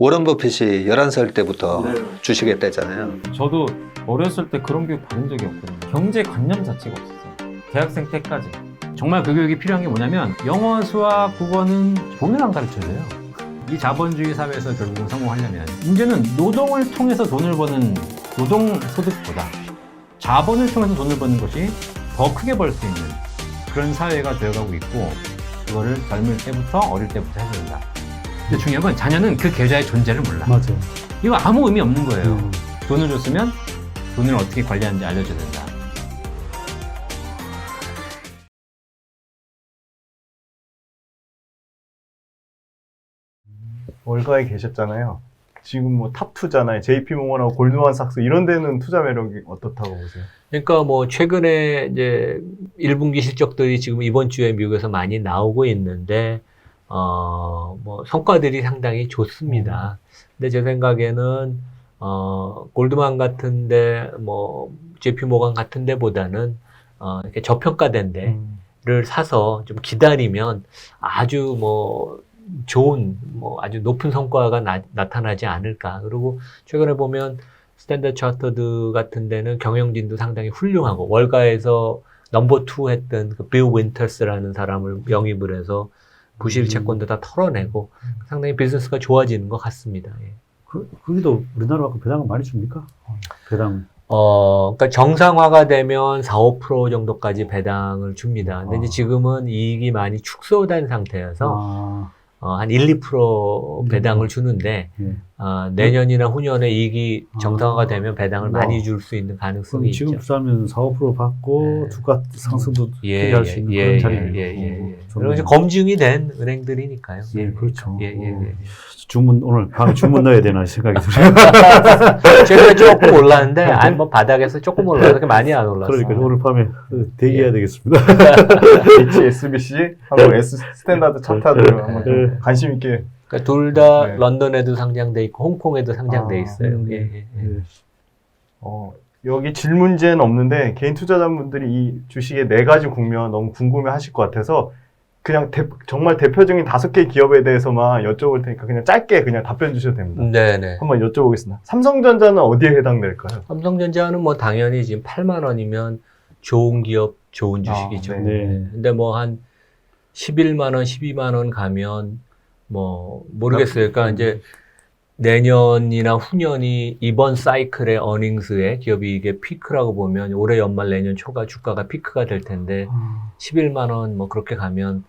워런 버핏이 11살 때부터 네. 주식했다잖아요. 저도 어렸을 때 그런 교육 받은 적이 없거든요. 경제 관념 자체가 없었어요. 대학생 때까지. 정말 그 교육이 필요한 게 뭐냐면 영어, 수학, 국어는 돈을 안 가르쳐줘요. 이 자본주의 사회에서 결국은 성공하려면 문제는 노동을 통해서 돈을 버는 노동 소득보다 자본을 통해서 돈을 버는 것이 더 크게 벌 수 있는 그런 사회가 되어가고 있고 그거를 젊을 때부터 어릴 때부터 해야 된다. 근데 중요한 건 자녀는 그 계좌의 존재를 몰라. 맞아요. 이거 아무 의미 없는 거예요. 음. 돈을 줬으면 돈을 어떻게 관리하는지 알려줘야 된다. 월가에 계셨잖아요. 지금 뭐 탑 투자나 JP 모건하고 골드만삭스 이런 데는 투자 매력이 어떻다고 보세요? 그러니까 뭐 최근에 이제 1분기 실적들이 지금 이번 주에 미국에서 많이 나오고 있는데 어 뭐 성과들이 상당히 좋습니다. 근데 제 생각에는 어 골드만 같은데 뭐 JP 모건 같은 데보다는 어 이렇게 저평가된 데를 사서 좀 기다리면 아주 뭐 좋은 뭐 아주 높은 성과가 나, 나타나지 않을까. 그리고 최근에 보면 스탠더드 차터드 같은 데는 경영진도 상당히 훌륭하고 월가에서 넘버 투 했던 그 빌 윈터스라는 사람을 영입을 해서 부실 채권도 다 털어내고 상당히 비즈니스가 좋아지는 것 같습니다. 예. 그, 거기도 우리나라만큼 배당을 많이 줍니까? 배당. 어, 그러니까 정상화가 되면 4, 5% 정도까지 배당을 줍니다. 근데 이제 아. 지금은 이익이 많이 축소된 상태여서 아, 어, 한 1, 2% 음. 배당을 주는데 예. 어, 내년이나 후년에 이익이 아. 정상화가 되면 배당을 와. 많이 줄 수 있는 그럼 가능성이 지금 있죠. 투자하면 4, 5% 받고 네. 주가 상승도 예, 기대할 예, 수 있는 예, 그런 예, 자리네요. 예, 예, 예. 어, 그리고 좋네요. 이제 검증이 된 은행들이니까요. 예, 그렇죠. 예, 예, 예. 주문 오늘 방에 주문 넣어야 되나 생각이 들어요. 최근에 조금 올랐는데, 아니, 뭐 바닥에서 조금 올라서 그렇게 많이 안 올랐어요. 그러니까 오늘 밤에 대기해야 예. 되겠습니다. HSBC 하고 S 스탠다드 차트도 한번 네. 관심 있게 그러니까 둘 다 네. 런던에도 상장돼 있고, 홍콩에도 상장돼 아, 있어요. 음, 예, 예, 예. 예. 어, 여기 질문제는 없는데 개인 투자자분들이 이 주식의 네 가지 국면 너무 궁금해 하실 것 같아서 그냥 대- 정말 대표적인 다섯 개 기업에 대해서만 여쭤볼 테니까 그냥 짧게 그냥 답변 주셔도 됩니다. 네네. 한번 여쭤보겠습니다. 삼성전자는 어디에 해당될까요? 삼성전자는 뭐 당연히 지금 8만 원이면 좋은 기업, 좋은 주식이죠. 아, 네. 네. 근데 뭐 한 11만 원, 12만 원 가면 뭐 모르겠어요. 그러니까 이제 내년이나 후년이 이번 사이클의 어닝스의 기업이 이게 피크라고 보면 올해 연말 내년 초가 주가가 피크가 될 텐데 11만 원 뭐 그렇게 가면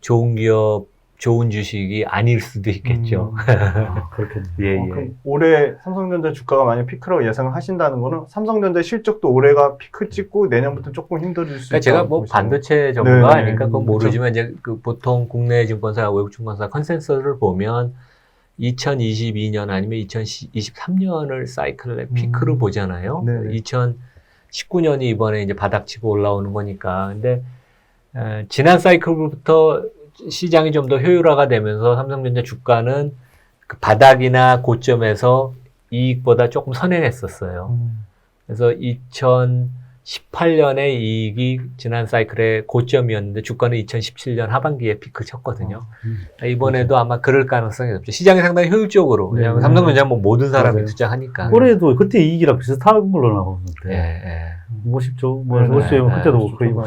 좋은 기업, 좋은 주식이 아닐 수도 있겠죠. 아, 그렇겠네요. 예, 어, 예. 그럼 올해 삼성전자 주가가 만약 피크라고 예상을 하신다는 거는 삼성전자 실적도 올해가 피크 찍고 내년부터 조금 힘들어질 수 그러니까. 제가 뭐 반도체 전문가 네, 네. 아니까 그건 그렇죠. 모르지만 이제 그 보통 국내 증권사, 외국 증권사 컨센서스를 보면 2022년 아니면 2023년을 사이클의 피크로 음. 보잖아요. 네네. 2019년이 이번에 이제 바닥치고 올라오는 거니까. 근데 에, 지난 사이클부터 시장이 좀 더 효율화가 되면서 삼성전자 주가는 그 바닥이나 고점에서 이익보다 조금 선행했었어요. 음. 그래서 2018년에 이익이 지난 사이클의 고점이었는데 주가는 2017년 하반기에 피크 쳤거든요. 음. 이번에도 아마 그럴 가능성이 높죠. 시장이 상당히 효율적으로. 왜냐하면 네. 삼성전자 뭐 모든 사람이 맞아요. 투자하니까. 올해도 그때 이익이랑 비슷한 걸로 예, 나오는데 예. 50조, 뭐 네, 50조면 네, 그때도 네. 거의 뭐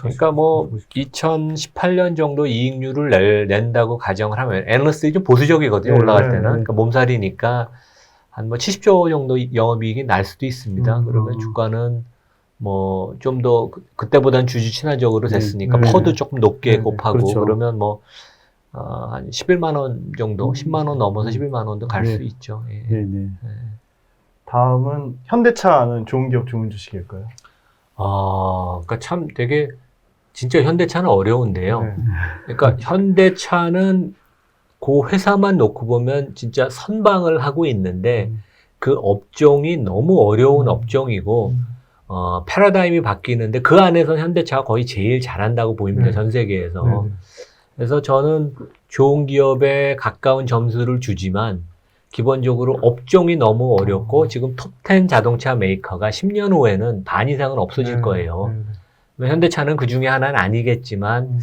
그러니까 뭐 2018년 정도 이익률을 낼, 낸다고 가정을 하면 애널리스트들이 좀 보수적이거든요. 네, 올라갈 네, 때는. 네. 그러니까 몸살이니까 한 뭐 70조 정도 영업이익이 날 수도 있습니다. 음, 그러면 음. 주가는 뭐 좀 더 그때보단 주주 친화적으로 네, 됐으니까 네. 퍼도 조금 높게 네, 네. 곱하고 그렇죠. 그러면 뭐 어, 한 11만 원 정도, 음. 10만 원 넘어서 11만 원도 갈 네. 수 있죠. 예. 네 네. 다음은 현대차는 좋은 기업 좋은 주식일까요? 아, 그러니까 참 되게 진짜 현대차는 어려운데요. 네. 그러니까 현대차는 그 회사만 놓고 보면 진짜 선방을 하고 있는데 음. 그 업종이 너무 어려운 음. 업종이고 어, 패러다임이 바뀌는데 그 안에서 현대차가 거의 제일 잘한다고 보입니다. 네. 전 세계에서. 네, 네. 그래서 저는 좋은 기업에 가까운 점수를 주지만 기본적으로 업종이 너무 어렵고 지금 톱10 자동차 메이커가 10년 후에는 반 이상은 없어질 네, 거예요. 네, 네. 뭐 현대차는 그 중에 하나는 아니겠지만 음.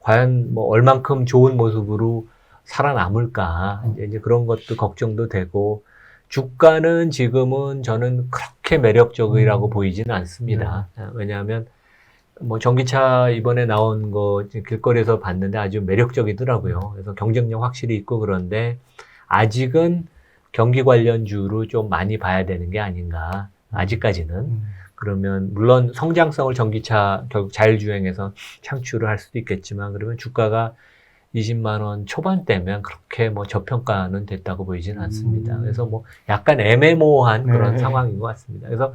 과연 뭐 얼만큼 좋은 모습으로 살아남을까 이제, 이제 그런 것도 걱정도 되고 주가는 지금은 저는 그렇게 매력적이라고 음. 보이지는 않습니다. 아, 왜냐하면 뭐 전기차 이번에 나온 거 길거리에서 봤는데 아주 매력적이더라고요. 그래서 경쟁력 확실히 있고 그런데 아직은 경기 관련주로 좀 많이 봐야 되는 게 아닌가. 아직까지는. 음. 그러면 물론 성장성을 전기차 결국 자율주행에서 창출을 할 수도 있겠지만 그러면 주가가 20만 원 초반대면 그렇게 뭐 저평가는 됐다고 보이지는 않습니다. 음. 그래서 뭐 약간 애매모호한 그런 네. 상황인 것 같습니다. 그래서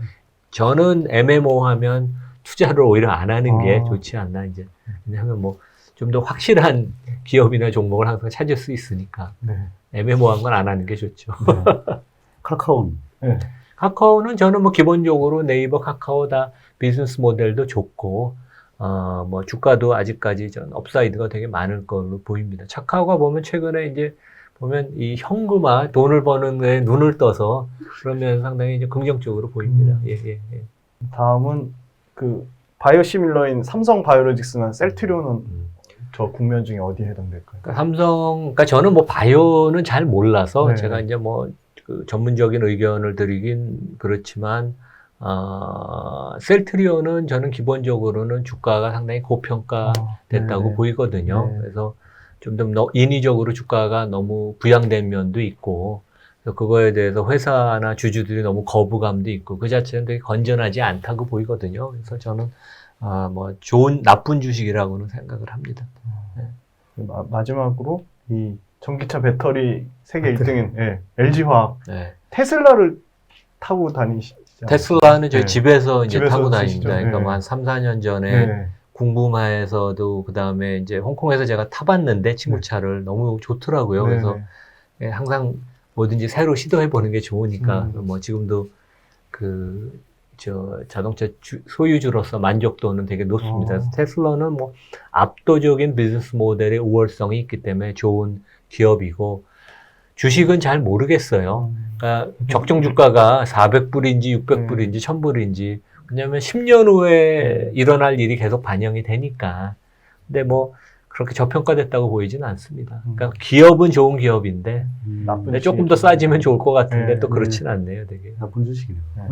저는 애매모호하면 투자를 오히려 안 하는 게 아. 좋지 않나 이제 왜냐하면 뭐 좀 더 확실한 기업이나 종목을 항상 찾을 수 있으니까 네. 애매모호한 건 안 하는 게 좋죠. 카카오는 카카오는 저는 뭐 기본적으로 네이버 카카오 다 비즈니스 모델도 좋고 어 뭐 주가도 아직까지 전 업사이드가 되게 많을 걸로 보입니다. 카카오가 보면 최근에 이제 보면 이 현금화 돈을 버는 데 눈을 떠서 그러면 상당히 이제 긍정적으로 보입니다. 음. 예, 예, 예. 다음은 그 바이오시밀러인 삼성 바이오로직스나 셀트리온은 음. 저 국면 중에 어디에 해당될까요? 그러니까 삼성, 그러니까 저는 뭐 바이오는 잘 몰라서 네. 제가 이제 뭐 그 전문적인 의견을 드리긴 그렇지만 어, 셀트리온은 저는 기본적으로는 주가가 상당히 고평가 아, 됐다고. 보이거든요. 네. 그래서 좀 더 인위적으로 주가가 너무 부양된 면도 있고 그거에 대해서 회사나 주주들이 너무 거부감도 있고 그 자체는 되게 건전하지 않다고 보이거든요. 그래서 저는 아, 뭐 좋은 나쁜 주식이라고는 생각을 합니다. 마, 마지막으로 이 전기차 배터리 세계 1등인 예, LG화학 네. 테슬라를 타고 다니시죠? 테슬라는 저희 네. 집에서 이제 집에서 타고. 다닙니다. 그러니까 네. 뭐한 3, 4년 전에 네. 궁금해서도 그 다음에 이제 홍콩에서 제가 타봤는데 친구 차를 너무 좋더라고요. 네, 그래서 네. 예, 항상 뭐든지 새로 시도해 보는 게 좋으니까 음. 뭐 지금도 그 저 자동차 주- 소유주로서 만족도는 되게 높습니다. 어. 테슬라는 뭐 압도적인 비즈니스 모델의 우월성이 있기 때문에 좋은 기업이고 주식은 잘 모르겠어요. 음. 그러니까 적정 주가가 400불인지 600불인지 1000불인지 왜냐하면 10년 후에 일어날 일이 계속 반영이 되니까. 근데 뭐 그렇게 저평가됐다고 보이지는 않습니다. 그러니까 기업은 좋은 기업인데 음, 나쁜 근데 조금 더 싸지면 좋을 것 같은데 네, 또 그렇진 않네요, 되게. 나쁜 주식이네요. 네.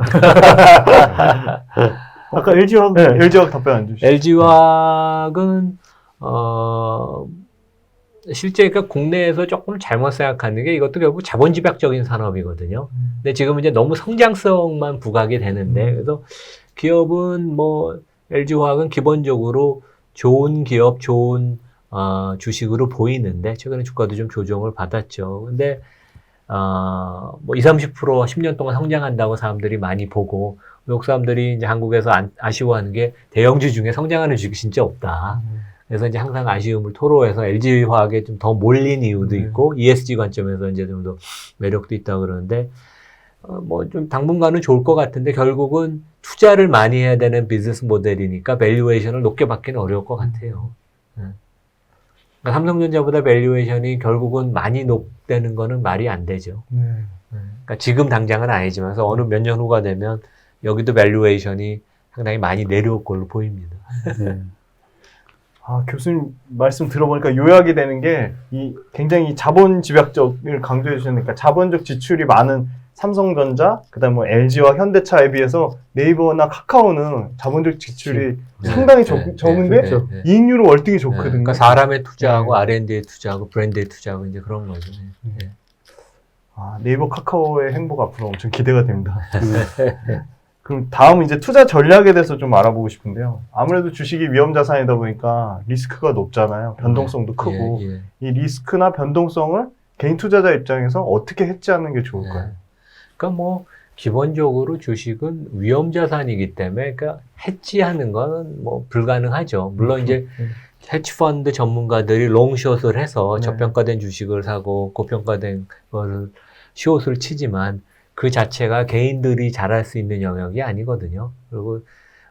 아까 LG화학 네, LG화학 답변 안 주시죠? LG화학은 어 실제 그 국내에서 조금 잘못 생각하는 게 이것도 결국 자본 집약적인 산업이거든요. 근데 지금 이제 너무 성장성만 부각이 되는데 음. 그래서 기업은 뭐 LG화학은 기본적으로 좋은 기업, 좋은 어, 주식으로 보이는데 최근에 주가도 좀 조정을 받았죠. 근데 어, 뭐 20, 30% 10년 동안 성장한다고 사람들이 많이 보고 외국 사람들이 이제 한국에서 안- 아쉬워하는 게 대형주 중에 성장하는 주식이 진짜 없다. 음. 그래서 이제 항상 아쉬움을 토로해서 LG 화학에 좀 더 몰린 이유도 네. 있고 ESG 관점에서 이제 좀 더 매력도 있다 그러는데 어, 뭐 좀 당분간은 좋을 것 같은데 결국은 투자를 많이 해야 되는 비즈니스 모델이니까 밸류에이션을 높게 받기는 어려울 것 같아요. 네. 그러니까 삼성전자보다 밸류에이션이 결국은 많이 높다는 거는 말이 안 되죠. 네. 그러니까 지금 당장은 아니지만 그래서 어느 몇 년 후가 되면 여기도 밸류에이션이 상당히 많이 내려올 걸로 보입니다. 네. 아, 교수님 말씀 들어보니까 요약이 되는 게 이 굉장히 자본 집약적을 강조해 주셨으니까 자본적 지출이 많은 삼성전자, 그다음 뭐 LG와 현대차에 비해서 네이버나 카카오는 자본적 지출이 네. 상당히 적, 네. 적은데 네. 네. 이익률은 월등히 좋거든요. 네, 그러니까 사람에 투자하고 네. R&D에 투자하고 브랜드에 투자하고 이제 그런 거죠. 네. 네. 아, 네이버 카카오의 행복 앞으로 엄청 기대가 됩니다. 네. 그럼 다음 이제 투자 전략에 대해서 좀 알아보고 싶은데요. 아무래도 주식이 위험 자산이다 보니까 리스크가 높잖아요. 변동성도 크고 예, 예. 이 리스크나 변동성을 개인 투자자 입장에서 어떻게 해지하는 게 좋을까요? 네. 그러니까 뭐 기본적으로 주식은 위험 자산이기 때문에 그러니까 해지하는 거는 뭐 불가능하죠. 물론 이제 네. 헤지펀드 전문가들이 롱숏을 해서 네. 저평가된 주식을 사고 고평가된 거를 숏을 치지만 그 자체가 개인들이 잘할 수 있는 영역이 아니거든요. 그리고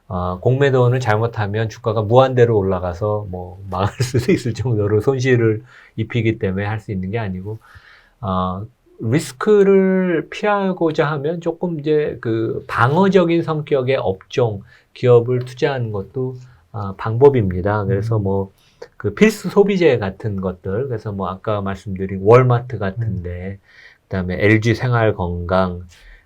어, 공매도는 잘못하면 주가가 무한대로 올라가서 뭐 망할 수도 있을 정도로 손실을 입히기 때문에 할 수 있는 게 아니고 어, 리스크를 피하고자 하면 조금 이제 그 방어적인 성격의 업종 기업을 투자하는 것도 아, 방법입니다. 그래서 뭐 그 필수 소비재 같은 것들 그래서 뭐 아까 말씀드린 월마트 같은데 그다음에 LG 생활 건강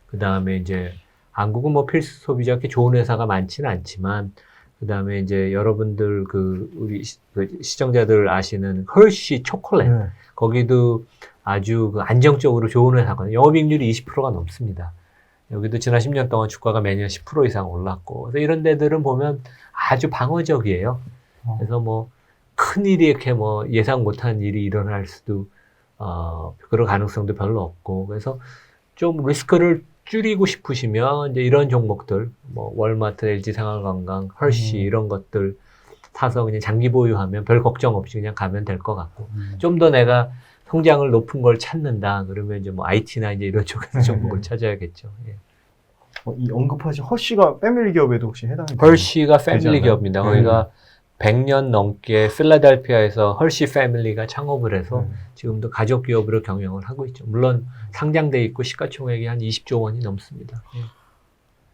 그다음에 이제 한국은 뭐 필수 소비자 게 좋은 회사가 많지는 않지만 그다음에 이제 여러분들 그 우리 시, 그 시청자들 아시는 헐시 초콜릿 네. 거기도 아주 그 안정적으로 좋은 회사거든요. 영업이익률이 20%가 넘습니다. 여기도 지난 10년 동안 주가가 매년 10% 이상 올랐고 그래서 이런 데들은 보면 아주 방어적이에요. 어. 그래서 뭐 큰 일이 이렇게 뭐 예상 못한 일이 일어날 수도 어 그런 가능성도 별로 없고 그래서 좀 리스크를 줄이고 싶으시면 이제 이런 종목들 뭐 월마트, LG 생활건강, 헐시 음. 이런 것들 사서 그냥 장기 보유하면 별 걱정 없이 그냥 가면 될 것 같고 음. 좀더 내가 성장을 높은 걸 찾는다 그러면 이제 뭐 IT나 이제 이런 쪽에서 종목을 찾아야겠죠. 예. 어, 이 언급하신 허쉬가 패밀리 기업에도 혹시 해당이 되나요? 헐시가 패밀리. 기업입니다. 음. 거기가 100년 넘게 필라델피아에서 헐시 패밀리가 창업을 해서 네. 지금도 가족 기업으로 경영을 하고 있죠. 물론 상장돼 있고 시가총액이 한 20조 원이 넘습니다. 예.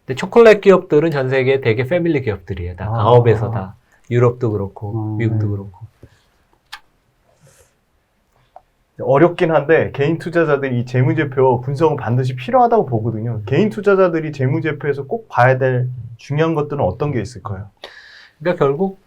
근데 초콜릿 기업들은 전 세계에 되게 패밀리 기업들이에요. 다 아. 가업에서 다 유럽도 그렇고 음, 미국도 네. 그렇고. 어렵긴 한데 개인 투자자들이 이 재무제표 분석은 반드시 필요하다고 보거든요. 개인 투자자들이 재무제표에서 꼭 봐야 될 중요한 것들은 어떤 게 있을까요? 그러니까 결국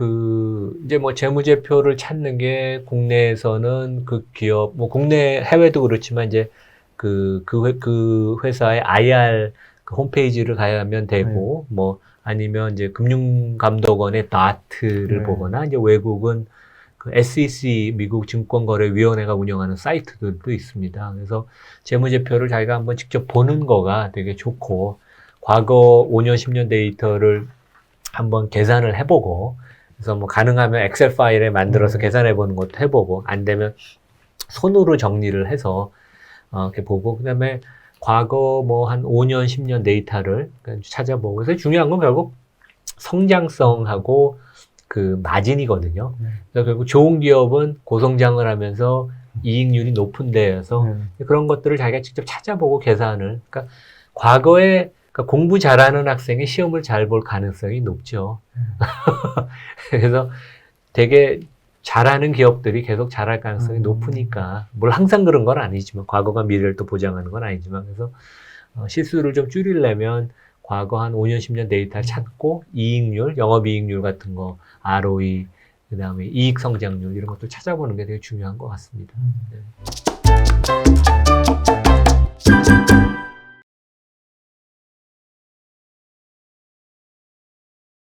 그 이제 뭐 재무제표를 찾는 게 국내에서는 그 기업 뭐 국내 해외도 그렇지만 이제 그그 회, 그 회사의 IR 그 홈페이지를 가야면 되고 뭐 아니면 이제 금융감독원의 다트를 네. 보거나 이제 외국은 그 SEC 미국 증권거래위원회가 운영하는 사이트들도 있습니다. 그래서 재무제표를 자기가 한번 직접 보는 거가 되게 좋고 과거 5년 10년 데이터를 한번 계산을 해보고 그래서 뭐 가능하면 엑셀 파일에 만들어서 음. 계산해 보는 것도 해보고 안 되면 손으로 정리를 해서 어, 이렇게 보고 그다음에 과거 뭐 한 5년 10년 데이터를 찾아보고 그래서 중요한 건 결국 성장성하고 그 마진이거든요. 네. 그래서 결국 좋은 기업은 고성장을 하면서 이익률이 높은 데여서 네. 그런 것들을 자기가 직접 찾아보고 계산을. 그러니까 과거에 그러니까 공부 잘하는 학생이 시험을 잘 볼 가능성이 높죠. 그래서 되게 잘하는 기업들이 계속 잘할 가능성이 음. 높으니까 뭘 항상 그런 건 아니지만 과거가 미래를 또 보장하는 건 아니지만 그래서 어, 실수를 좀 줄이려면 과거 한 5년 10년 데이터를 찾고 이익률, 영업이익률 같은 거, ROE, 그다음에 이익 성장률 이런 것도 찾아보는 게 되게 중요한 것 같습니다. 네.